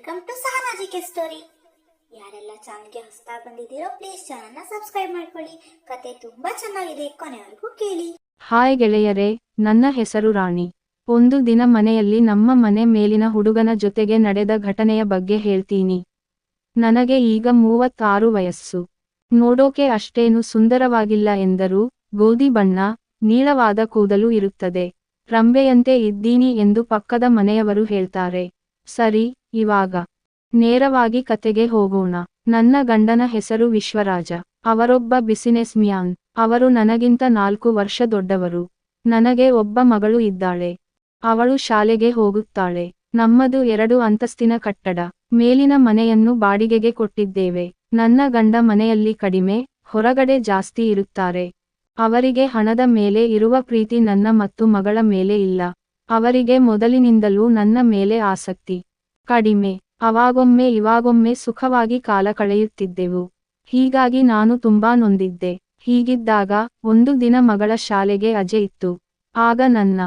Welcome to ಸಹನಾಜಿಕೆ story ಯಾರೆಲ್ಲ ಚಾನಲ್ಗೆ ಹೊಸತಾ ಬಂದಿದ್ದೀರೋ please ಚಾನಲ್ನ ಸಬ್ಸ್ಕ್ರೈಬ್ ಮಾಡ್ಕೊಳ್ಳಿ. ಕತೆ ತುಂಬಾ ಚೆನ್ನಾಗಿದೆ, ಕೊನೆವರೆಗೂ ಕೇಳಿ. ಹಾಯ್ ಗೆಳೆಯರೇ, ನನ್ನ ಹೆಸರು ರಾಣಿ. ಒಂದು ದಿನ ಮನೆಯಲ್ಲಿ ನಮ್ಮ ಮನೆ ಮೇಲಿನ ಹುಡುಗನ ಜೊತೆಗೆ ನಡೆದ ಘಟನೆಯ ಬಗ್ಗೆ ಹೇಳ್ತೀನಿ. ನನಗೆ ಈಗ ಮೂವತ್ತಾರು ವಯಸ್ಸು. ನೋಡೋಕೆ ಅಷ್ಟೇನು ಸುಂದರವಾಗಿಲ್ಲ ಎಂದರೂ, ಗೋಧಿ ಬಣ್ಣ, ನೀಳವಾದ ಕೂದಲು ಇರುತ್ತದೆ. ರಂಬೆಯಂತೆ ಇದ್ದೀನಿ ಎಂದು ಪಕ್ಕದ ಮನೆಯವರು ಹೇಳ್ತಾರೆ. ಸರಿ ಇವಾಗ ನೇರವಾಗಿ ಕತೆಗೆ ಹೋಗೋಣ. ನನ್ನ ಗಂಡನ ಹೆಸರು ವಿಶ್ವರಾಜ. ಅವರೊಬ್ಬ ಬಿಸಿನೆಸ್ ಮ್ಯಾನ್ ಅವರು ನನಗಿಂತ ನಾಲ್ಕು ವರ್ಷ ದೊಡ್ಡವರು. ನನಗೆ ಒಬ್ಬ ಮಗಳು ಇದ್ದಾಳೆ. ಅವಳು ಶಾಲೆಗೆ ಹೋಗುತ್ತಾಳೆ. ನಮ್ಮದು ಎರಡು ಅಂತಸ್ತಿನ ಕಟ್ಟಡ. ಮೇಲಿನ ಮನೆಯನ್ನು ಬಾಡಿಗೆಗೆ ಕೊಟ್ಟಿದ್ದೇವೆ. ನನ್ನ ಗಂಡ ಮನೆಯಲ್ಲಿ ಕಡಿಮೆ, ಹೊರಗಡೆ ಜಾಸ್ತಿ ಇರುತ್ತಾರೆ. ಅವರಿಗೆ ಹಣದ ಮೇಲೆ ಇರುವ ಪ್ರೀತಿ ನನ್ನ ಮತ್ತು ಮಗಳ ಮೇಲೆ ಇಲ್ಲ. ಅವರಿಗೆ ಮೊದಲಿನಿಂದಲೂ ನನ್ನ ಮೇಲೆ ಆಸಕ್ತಿ. ಕಡಿಮೆ, ಅವಾಗೊಮ್ಮೆ ಇವಾಗೊಮ್ಮೆ ಸುಖವಾಗಿ ಕಾಲ ಕಳೆಯುತ್ತಿದ್ದೆವು. ಹೀಗಾಗಿ ನಾನು ತುಂಬಾ ನೊಂದಿದ್ದೆ. ಹೀಗಿದ್ದಾಗ ಒಂದು ದಿನ ಮಗಳ ಶಾಲೆಗೆ ಅಜೆ ಇತ್ತು. ಆಗ ನನ್ನ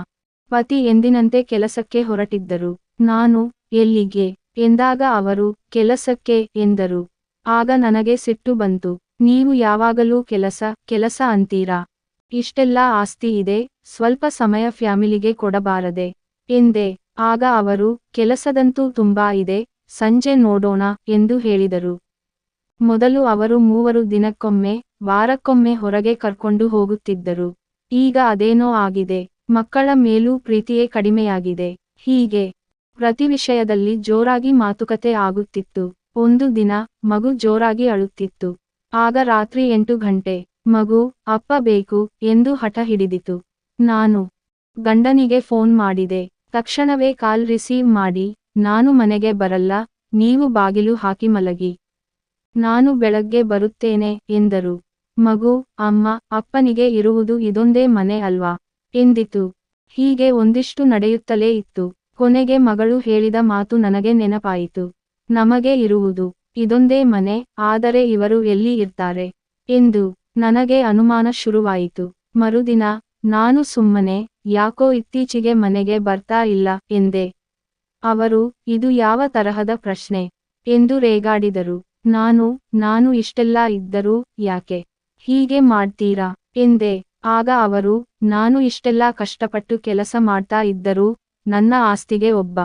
ಪತಿ ಎಂದಿನಂತೆ ಕೆಲಸಕ್ಕೆ ಹೊರಟಿದ್ದರು. ನಾನು ಎಲ್ಲಿಗೆ? ಎಂದಾಗ ಅವರು, ಕೆಲಸಕ್ಕೆ, ಎಂದರು. ಆಗ ನನಗೆ ಸಿಟ್ಟು ಬಂತು. ನೀವು ಯಾವಾಗಲೂ ಕೆಲಸ ಕೆಲಸ ಅಂತೀರಾ? ಇಷ್ಟೆಲ್ಲ ಆಸ್ತಿ ಇದೆ. ಸ್ವಲ್ಪ ಸಮಯ ಫ್ಯಾಮಿಲಿಗೆ ಕೊಡಬಾರದೆ, ಎಂದೆ. ಆಗ ಅವರು, ಕೆಲಸದಂತೂ ತುಂಬಾ ಇದೆ, ಸಂಜೆ ನೋಡೋಣ, ಎಂದು ಹೇಳಿದರು. ಮೊದಲು ಅವರು ಮೂವರು ದಿನಕ್ಕೊಮ್ಮೆ, ವಾರಕ್ಕೊಮ್ಮೆ ಹೊರಗೆ ಕರ್ಕೊಂಡು ಹೋಗುತ್ತಿದ್ದರು. ಈಗ ಅದೇನೋ ಆಗಿದೆ, ಮಕ್ಕಳ ಮೇಲೂ ಪ್ರೀತಿಯೇ ಕಡಿಮೆಯಾಗಿದೆ. ಹೀಗೆ, ಪ್ರತಿ ವಿಷಯದಲ್ಲಿ ಜೋರಾಗಿ ಮಾತುಕತೆ ಆಗುತ್ತಿತ್ತು. ಒಂದು ದಿನ, ಮಗು ಜೋರಾಗಿ ಅಳುತ್ತಿತ್ತು. ಆಗ ರಾತ್ರಿ ಎಂಟು ಗಂಟೆ, ಮಗು, ಅಪ್ಪ ಬೇಕು, ಎಂದು ಹಠ ಹಿಡಿದಿತು. ನಾನು ಗಂಡನಿಗೆ ಫೋನ್ ಮಾಡಿದೆ ತಕ್ಷಣವೇ ಕಾಲ್ ರಿಸೀವ್ ಮಾಡಿ, ನಾನು ಮನೆಗೆ ಬರಲ್ಲ, ನೀವು ಬಾಗಿಲು ಹಾಕಿ ಮಲಗಿ. ನಾನು ಬೆಳಗ್ಗೆ ಬರುತ್ತೇನೆ, ಎಂದರು. ಮಗು, ಅಮ್ಮ, ಅಪ್ಪನಿಗೆ ಇರುವುದು ಇದೊಂದೇ ಮನೆ ಅಲ್ವಾ? ಎಂದಿತು. ಹೀಗೆ ಒಂದಿಷ್ಟು ನಡೆಯುತ್ತಲೇ ಇತ್ತು. ಕೊನೆಗೆ ಮಗಳು ಹೇಳಿದ ಮಾತು ನನಗೆ ನೆನಪಾಯಿತು. ನಮಗೆ ಇರುವುದು ಇದೊಂದೇ ಮನೆ, ಆದರೆ ಇವರು ಎಲ್ಲಿ ಇರ್ತಾರೆ? ಎಂದು ನನಗೆ ಅನುಮಾನ ಶುರುವಾಯಿತು. ಮರುದಿನ ನಾನು ಸುಮ್ಮನೆ, ಯಾಕೋ ಇತ್ತೀಚೆಗೆ ಮನೆಗೆ ಬರ್ತಾ ಇಲ್ಲ, ಎಂದೆ. ಅವರು, ಇದು ಯಾವ ತರಹದ ಪ್ರಶ್ನೆ? ಎಂದು ರೇಗಾಡಿದರು. ನಾನು ನಾನು ಇಷ್ಟೆಲ್ಲ ಇದ್ದರೂ ಯಾಕೆ? ಹೀಗೆ ಮಾಡ್ತೀರಾ? ಎಂದೆ. ಆಗ ಅವರು, ನಾನು ಇಷ್ಟೆಲ್ಲ ಕಷ್ಟಪಟ್ಟು ಕೆಲಸ ಮಾಡ್ತಾ ಇದ್ದರೂ, ನನ್ನ ಆಸ್ತಿಗೆ ಒಬ್ಬ.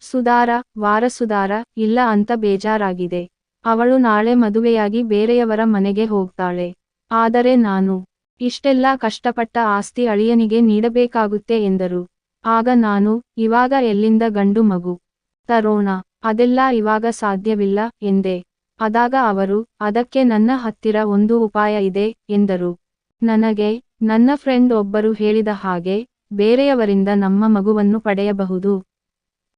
ಸುಧಾರ ವಾರಸುದಾರ ಇಲ್ಲ ಅಂತ ಬೇಜಾರಾಗಿದೆ. ಅವಳು ನಾಳೆ ಮದುವೆಯಾಗಿ ಬೇರೆಯವರ ಮನೆಗೆ ಹೋಗ್ತಾಳೆ. ಆದರೆ ನಾನು ಇಷ್ಟೆಲ್ಲ ಕಷ್ಟಪಟ್ಟ ಆಸ್ತಿ ಅಳಿಯನಿಗೆ ನೀಡಬೇಕಾಗುತ್ತೆ ಎಂದರು. ಆಗ ನಾನು, ಇವಾಗ ಎಲ್ಲಿಂದ ಗಂಡು ಮಗು? ತರೋಣ, ಅದೆಲ್ಲ ಇವಾಗ ಸಾಧ್ಯವಿಲ್ಲ ಎಂದೆ. ಅದಾಗ ಅವರು, ಅದಕ್ಕೆ ನನ್ನ ಹತ್ತಿರ ಒಂದು ಉಪಾಯ ಇದೆ ಎಂದರು. ನನಗೆ, ನನ್ನ ಫ್ರೆಂಡ್ ಒಬ್ಬರು ಹೇಳಿದ ಹಾಗೆ, ಬೇರೆಯವರಿಂದ ನಮ್ಮ ಮಗುವನ್ನು ಪಡೆಯಬಹುದು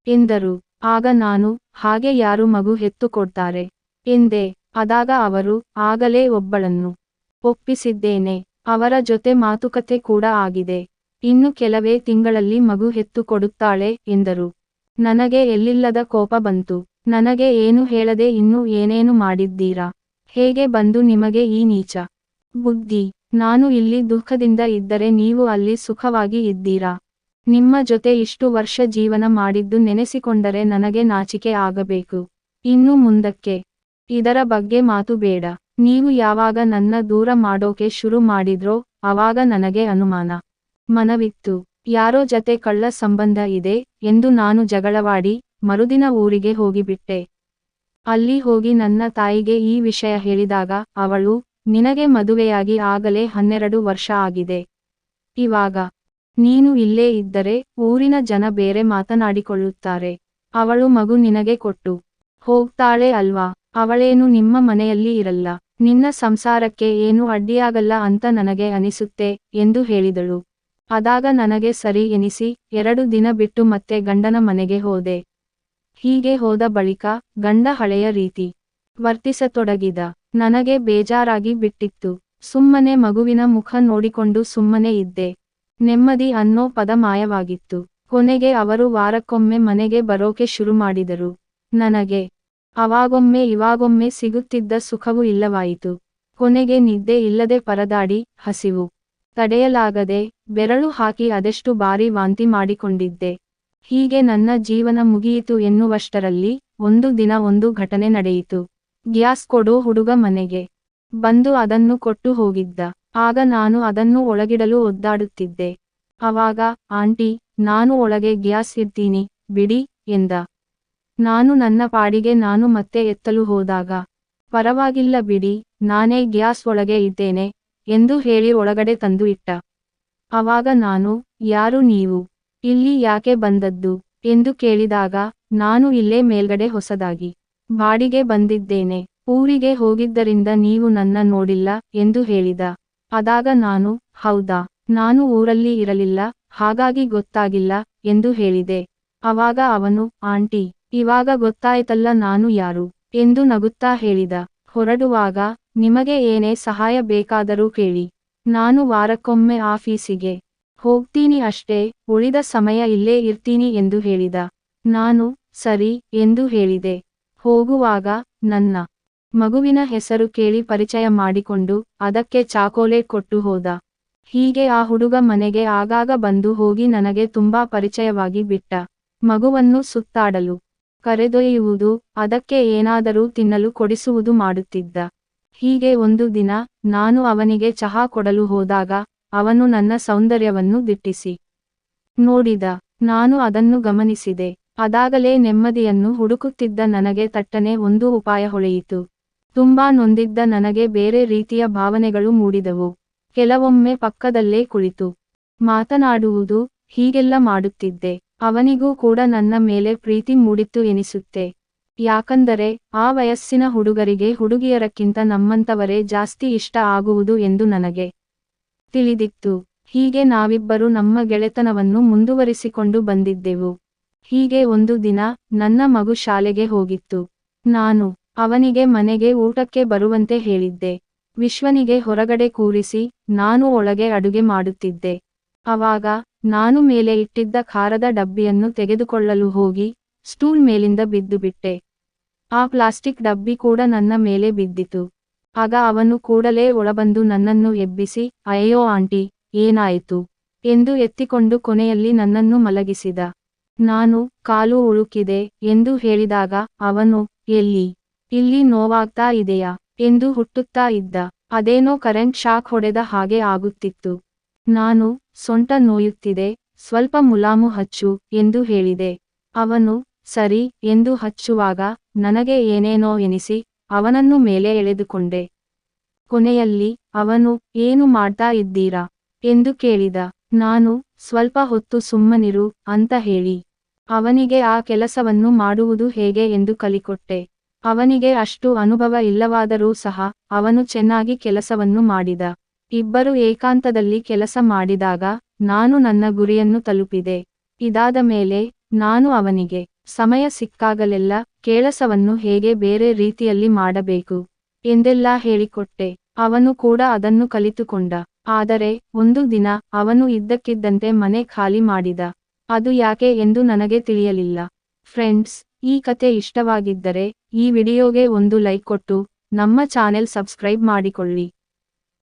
ಎಂದರು. ಆಗ ನಾನು, ಹಾಗೆ ಯಾರು ಮಗು ಹೆತ್ತು ಕೊಡ್ತಾರೆ ಎಂದೆ. ಅದಾಗ ಅವರು, ಆಗಲೇ ಒಬ್ಬಳನ್ನು ಒಪ್ಪಿಸಿದ್ದೇನೆ. ಅವರ ಜೊತೆ ಮಾತುಕತೆ ಕೂಡ ಆಗಿದೆ. ಇನ್ನು ಕೆಲವೇ ತಿಂಗಳಲ್ಲಿ ಮಗು ಹೆತ್ತು ಕೊಡುತ್ತಾಳೆ, ಎಂದರು. ನನಗೆ ಎಲ್ಲಿಲ್ಲದ ಕೋಪ ಬಂತು. ನನಗೆ ಏನು ಹೇಳದೆ ಇನ್ನೂ ಏನೇನು ಮಾಡಿದ್ದೀರಾ? ಹೇಗೆ ಬಂದು ನಿಮಗೆ ಈ ನೀಚ ಬುದ್ಧಿ? ನಾನು ಇಲ್ಲಿ ದುಃಖದಿಂದ ಇದ್ದರೆ ನೀವು ಅಲ್ಲಿ ಸುಖವಾಗಿ ಇದ್ದೀರಾ? ನಿಮ್ಮ ಜೊತೆ ಇಷ್ಟು ವರ್ಷ ಜೀವನ ಮಾಡಿದ್ದು ನೆನೆಸಿಕೊಂಡರೆ ನನಗೆ ನಾಚಿಕೆ ಆಗಬೇಕು. ಇನ್ನು ಮುಂದಕ್ಕೆ. ಇದರ ಬಗ್ಗೆ ಮಾತು ಬೇಡ. ನೀವು ಯಾವಾಗ ನನ್ನ ದೂರ ಮಾಡೋಕೆ ಶುರು ಮಾಡಿದ್ರೋ ಅವಾಗ ನನಗೆ ಅನುಮಾನ. ಮನವಿತ್ತು. ಯಾರೋ ಜತೆ ಕಳ್ಳ ಸಂಬಂಧ ಇದೆ ಎಂದು ನಾನು ಜಗಳವಾಡಿ, ಮರುದಿನ ಊರಿಗೆ ಹೋಗಿಬಿಟ್ಟೆ. ಅಲ್ಲಿ ಹೋಗಿ ನನ್ನ ತಾಯಿಗೆ ಈ ವಿಷಯ ಹೇಳಿದಾಗ, ಅವಳು, ನಿನಗೆ ಮದುವೆಯಾಗಿ ಆಗಲೇ ಹನ್ನೆರಡು ವರ್ಷ ಆಗಿದೆ. ಇವಾಗ, ನೀನು ಇಲ್ಲೇ ಇದ್ದರೆ, ಊರಿನ ಜನ ಬೇರೆ ಮಾತನಾಡಿಕೊಳ್ಳುತ್ತಾರೆ. ಅವಳು ಮಗು ನಿನಗೆ ಕೊಟ್ಟು, ಹೋಗ್ತಾಳೆ ಅಲ್ವಾ? ಅವಳೇನು ನಿಮ್ಮ ಮನೆಯಲ್ಲಿ ಇರಲ್ಲ, ನಿನ್ನ ಸಂಸಾರಕ್ಕೆ ಏನು ಅಡ್ಡಿಯಾಗಲ್ಲ ಅಂತ ನನಗೆ ಅನಿಸುತ್ತೆ, ಎಂದು ಹೇಳಿದಳು. ಅದಾಗ ನನಗೆ ಸರಿ ಎನಿಸಿ, ಎರಡು ದಿನ ಬಿಟ್ಟು ಮತ್ತೆ ಗಂಡನ ಮನೆಗೆ ಹೋದೆ. ಹೀಗೆ ಹೋದ ಬಳಿಕ, ಗಂಡ ಹಳೆಯ ರೀತಿ ವರ್ತಿಸತೊಡಗಿದ. ನನಗೆ ಬೇಜಾರಾಗಿ ಬಿಟ್ಟಿತ್ತು. ಸುಮ್ಮನೆ ಮಗುವಿನ ಮುಖ ನೋಡಿಕೊಂಡು ಸುಮ್ಮನೆ ಇದ್ದೆ. ನೆಮ್ಮದಿ ಅನ್ನೋ ಪದ ಮಾಯವಾಗಿತ್ತು. ಕೊನೆಗೆ ಅವರು ವಾರಕ್ಕೊಮ್ಮೆ ಮನೆಗೆ ಬರೋಕೆ ಶುರು ಮಾಡಿದರು. ನನಗೆ ಅವಾಗೊಮ್ಮೆ ಇವಾಗೊಮ್ಮೆ ಸಿಗುತ್ತಿದ್ದ ಸುಖವೂ ಇಲ್ಲವಾಯಿತು. ಕೊನೆಗೆ ನಿದ್ದೆ ಇಲ್ಲದೆ ಪರದಾಡಿ ಹಸಿವು. ತಡೆಯಲಾಗದೆ ಬೆರಳು ಹಾಕಿ ಅದೆಷ್ಟು ಬಾರಿ ವಾಂತಿ ಮಾಡಿಕೊಂಡಿದ್ದೆ. ಹೀಗೆ ನನ್ನ ಜೀವನ ಮುಗಿಯಿತು ಎನ್ನುವಷ್ಟರಲ್ಲಿ ಒಂದು ದಿನ ಒಂದು ಘಟನೆ ನಡೆಯಿತು. ಗ್ಯಾಸ್ ಕೊಡು ಹುಡುಗ ಮನೆಗೆ. ಬಂದು ಅದನ್ನು ಕೊಟ್ಟು ಹೋಗಿದ್ದ. ಆಗ ನಾನು ಅದನ್ನು ಒಳಗಿಡಲು ಒದ್ದಾಡುತ್ತಿದ್ದೆ. ಅವಾಗ ಆಂಟಿ, ನಾನು ಒಳಗೆ ಗ್ಯಾಸ್ ಇರ್ತೀನಿ ಬಿಡಿ, ಎಂದ. ನಾನು ನನ್ನ ಪಾಡಿಗೆ ನಾನು ಮತ್ತೆ ಎತ್ತಲು ಹೋದಾಗ, ಪರವಾಗಿಲ್ಲ ಬಿಡಿ, ನಾನೇ ಗ್ಯಾಸ್ ಒಳಗೆ ಇದ್ದೇನೆ, ಎಂದು ಹೇಳಿ ಒಳಗಡೆ ತಂದು ಇಟ್ಟ ಅವಾಗ ನಾನು, ಯಾರು ನೀವು? ಇಲ್ಲಿ ಯಾಕೆ ಬಂದದ್ದು? ಎಂದು ಕೇಳಿದಾಗ, ನಾನು ಇಲ್ಲೇ ಮೇಲ್ಗಡೆ ಹೊಸದಾಗಿ ಬಾಡಿಗೆ ಬಂದಿದ್ದೇನೆ, ಊರಿಗೆ ಹೋಗಿದ್ದರಿಂದ ನೀವು ನನ್ನ ನೋಡಿಲ್ಲ, ಎಂದು ಹೇಳಿದ. ಅದಾಗ ನಾನು, ಹೌದಾ, ನಾನು ಊರಲ್ಲಿ ಇರಲಿಲ್ಲ, ಹಾಗಾಗಿ ಗೊತ್ತಾಗಿಲ್ಲ, ಎಂದು ಹೇಳಿದೆ. ಅವಾಗ ಅವನು, ಆಂಟಿ ಇವಾಗ ಗೊತ್ತಾಯ್ತಲ್ಲ ನಾನು ಯಾರು ಎಂದು ನಗುತ್ತಾ ಹೇಳಿದ. ಹೊರಡುವಾಗ, ನಿಮಗೆ ಏನೇ ಸಹಾಯ ಬೇಕಾದರೂ ಕೇಳಿ. ನಾನು ವಾರಕ್ಕೊಮ್ಮೆ ಆಫೀಸಿಗೆ ಹೋಗ್ತೀನಿ ಅಷ್ಟೇ, ಉಳಿದ ಸಮಯ ಇಲ್ಲೇ ಇರ್ತೀನಿ ಎಂದು ಹೇಳಿದ. ನಾನು, ಸರಿ ಎಂದು ಹೇಳಿದೆ. ಹೋಗುವಾಗ, ನನ್ನ ಮಗುವಿನ ಹೆಸರು ಕೇಳಿ ಪರಿಚಯ ಮಾಡಿಕೊಂಡು ಅದಕ್ಕೆ ಚಾಕೋಲೇಟ್ ಕೊಟ್ಟು ಹೋದ. ಹೀಗೆ ಆ ಹುಡುಗ ಮನೆಗೆ ಆಗಾಗ ಬಂದು ಹೋಗಿ ನನಗೆ ತುಂಬಾ ಪರಿಚಯವಾಗಿ ಬಿಟ್ಟ. ಮಗುವನ್ನು ಸುತ್ತಾಡಲು ಕರೆದೊಯ್ಯುವುದು, ಅದಕ್ಕೆ ಏನಾದರೂ ತಿನ್ನಲು ಕೊಡಿಸುವುದು ಮಾಡುತ್ತಿದ್ದ. ಹೀಗೆ ಒಂದು ದಿನ, ನಾನು ಅವನಿಗೆ ಚಹಾ ಕೊಡಲು ಹೋದಾಗ, ಅವನು ನನ್ನ ಸೌಂದರ್ಯವನ್ನು ದಿಟ್ಟಿಸಿ. ನೋಡಿದ, ನಾನು ಅದನ್ನು ಗಮನಿಸಿದೆ. ಅದಾಗಲೇ ನೆಮ್ಮದಿಯನ್ನು ಹುಡುಕುತ್ತಿದ್ದ ನನಗೆ ತಟ್ಟನೆ ಒಂದು ಉಪಾಯ ಹೊಳೆಯಿತು. ತುಂಬಾ ನೊಂದಿದ್ದ ನನಗೆ ಬೇರೆ ರೀತಿಯ ಭಾವನೆಗಳು ಮೂಡಿದವು. ಕೆಲವೊಮ್ಮೆ ಪಕ್ಕದಲ್ಲೇ ಕುಳಿತು. ಮಾತನಾಡುವುದು, ಹೀಗೆಲ್ಲ ಮಾಡುತ್ತಿದ್ದೆ. ಅವನಿಗೂ ಕೂಡ ನನ್ನ ಮೇಲೆ ಪ್ರೀತಿ ಮೂಡಿತ್ತು ಎನಿಸುತ್ತೆ. ಯಾಕಂದರೆ, ಆ ವಯಸ್ಸಿನ ಹುಡುಗರಿಗೆ ಹುಡುಗಿಯರಕ್ಕಿಂತ ನಮ್ಮಂತವರೇ ಜಾಸ್ತಿ ಇಷ್ಟ ಆಗುವುದು ಎಂದು ನನಗೆ ತಿಳಿದಿತ್ತು. ಹೀಗೆ ನಾವಿಬ್ಬರು ನಮ್ಮ ಗೆಳೆತನವನ್ನು ಮುಂದುವರಿಸಿಕೊಂಡು ಬಂದಿದ್ದೆವು. ಹೀಗೆ ಒಂದು ದಿನ ನನ್ನ ಮಗು ಶಾಲೆಗೆ ಹೋಗಿತ್ತು. ನಾನು ಅವನಿಗೆ ಮನೆಗೆ ಊಟಕ್ಕೆ ಬರುವಂತೆ ಹೇಳಿದ್ದೆ. ವಿಶ್ವನಿಗೆ ಹೊರಗಡೆ ಕೂರಿಸಿ ನಾನು ಒಳಗೆ ಅಡುಗೆ ಮಾಡುತ್ತಿದ್ದೆ. ಅವಾಗ ನಾನು ಮೇಲೆ ಇಟ್ಟಿದ್ದ ಖಾರದ ಡಬ್ಬಿಯನ್ನು ತೆಗೆದುಕೊಳ್ಳಲು ಹೋಗಿ, ಸ್ಟೂಲ್ ಮೇಲಿಂದ ಬಿದ್ದು ಬಿಟ್ಟೆ. ಆ ಪ್ಲಾಸ್ಟಿಕ್ ಡಬ್ಬಿ ಕೂಡ ನನ್ನ ಮೇಲೆ ಬಿದ್ದಿತು. ಆಗ ಅವನು ಕೂಡಲೇ ಒಳಬಂದು ನನ್ನನ್ನು ಎಬ್ಬಿಸಿ, ಅಯ್ಯೋ ಆಂಟಿ, ಏನಾಯಿತು? ಎಂದು ಎತ್ತಿಕೊಂಡು ಕೊನೆಯಲ್ಲಿ ನನ್ನನ್ನು ಮಲಗಿಸಿದ. ನಾನು ಕಾಲು ಉಳುಕಿದೆ ಎಂದು ಹೇಳಿದಾಗ ಅವನು, ಎಲ್ಲಿ? ಇಲ್ಲಿ ನೋವಾಗ್ತಾ ಇದೆಯಾ? ಎಂದು ಹುಟ್ಟುತ್ತಾ ಇದ್ದ. ಅದೇನೋ ಕರೆಂಟ್ ಶಾಕ್ ಹೊಡೆದ ಹಾಗೆ ಆಗುತ್ತಿತ್ತು. ನಾನು ಸೊಂಟ ನೋಯುತ್ತಿದೆ, ಸ್ವಲ್ಪ ಮುಲಾಮು ಹಚ್ಚು ಎಂದು ಹೇಳಿದೆ. ಅವನು, ಸರಿ ಎಂದು ಹಚ್ಚುವಾಗ, ನನಗೆ ಏನೇನೋ ಎನಿಸಿ, ಅವನನ್ನು ಮೇಲೆ ಎಳೆದುಕೊಂಡೆ. ಕೊನೆಯಲ್ಲಿ, ಅವನು, ಏನು ಮಾಡ್ತಾ ಇದ್ದೀರಾ? ಎಂದು ಕೇಳಿದ. ನಾನು, ಸ್ವಲ್ಪ ಹೊತ್ತು ಸುಮ್ಮನಿರು ಅಂತ ಹೇಳಿ. ಅವನಿಗೆ ಆ ಕೆಲಸವನ್ನು ಮಾಡುವುದು ಹೇಗೆ ಎಂದು ಕಲಿಕೊಟ್ಟೆ. ಅವನಿಗೆ ಅಷ್ಟು ಅನುಭವ ಇಲ್ಲವಾದರೂ ಸಹ, ಅವನು ಚೆನ್ನಾಗಿ ಕೆಲಸವನ್ನು ಮಾಡಿದ. ಇಬ್ಬರು ಏಕಾಂತದಲ್ಲಿ ಕೆಲಸ ಮಾಡಿದಾಗ, ನಾನು ನನ್ನ ಗುರಿಯನ್ನು ತಲುಪಿದೆ. ಇದಾದ ಮೇಲೆ, ನಾನು ಅವನಿಗೆ, ಸಮಯ ಸಿಕ್ಕಾಗಲೆಲ್ಲ ಕೆಲಸವನ್ನು ಹೇಗೆ ಬೇರೆ ರೀತಿಯಲ್ಲಿ ಮಾಡಬೇಕು? ಎಂದೆಲ್ಲ ಹೇಳಿಕೊಟ್ಟೆ. ಅವನು ಕೂಡ ಅದನ್ನು ಕಲಿತುಕೊಂಡ. ಆದರೆ, ಒಂದು ದಿನ ಅವನು ಇದ್ದಕ್ಕಿದ್ದಂತೆ ಮನೆ ಖಾಲಿ ಮಾಡಿದ. ಅದು ಯಾಕೆ ಎಂದು ನನಗೆ ತಿಳಿಯಲಿಲ್ಲ. ಫ್ರೆಂಡ್ಸ್, ಈ ಕತೆ ಇಷ್ಟವಾಗಿದ್ದರೆ, ಈ ವಿಡಿಯೋಗೆ ಒಂದು ಲೈಕ್ ಕೊಟ್ಟು, ನಮ್ಮ ಚಾನೆಲ್ ಸಬ್ಸ್ಕ್ರೈಬ್ ಮಾಡಿಕೊಳ್ಳಿ.